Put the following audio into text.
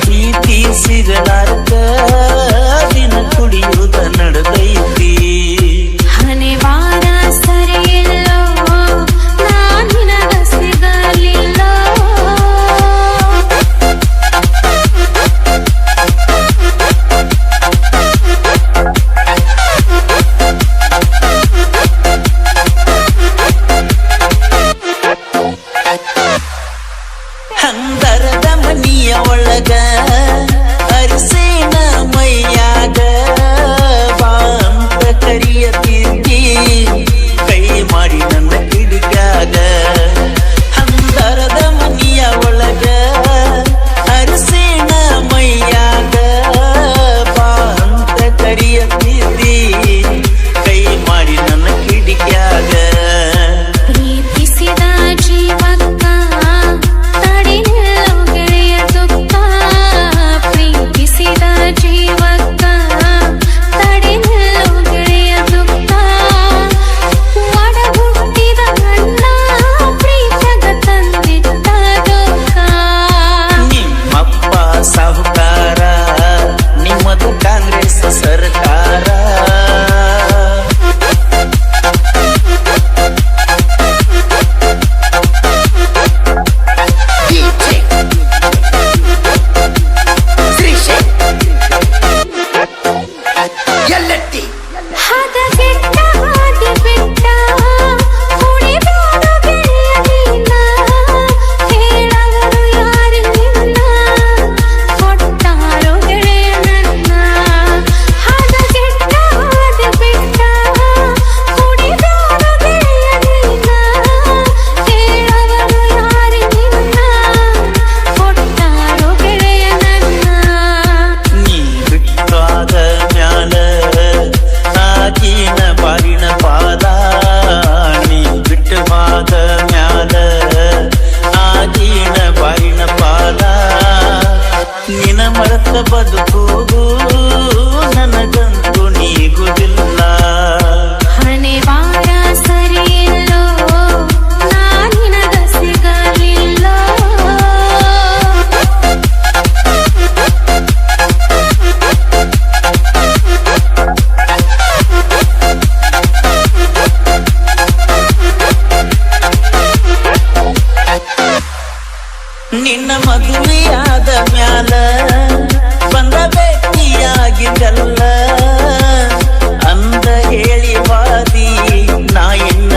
ಪ್ರೀತಿ ಸಿಗಲಾರ್ದ ದಿನ ಕುಡಿಯುವುದ ನಡೆದೈತಿ. ಮದುವೆಯಾದ ಮ್ಯಾಲ ಬಂದ ವ್ಯಕ್ತಿಯಾಗಿದ್ದಲ್ಲ. ಅಂದ ಹೇಳಿ ಬಾದಿ ನಾ ಎನ್ನ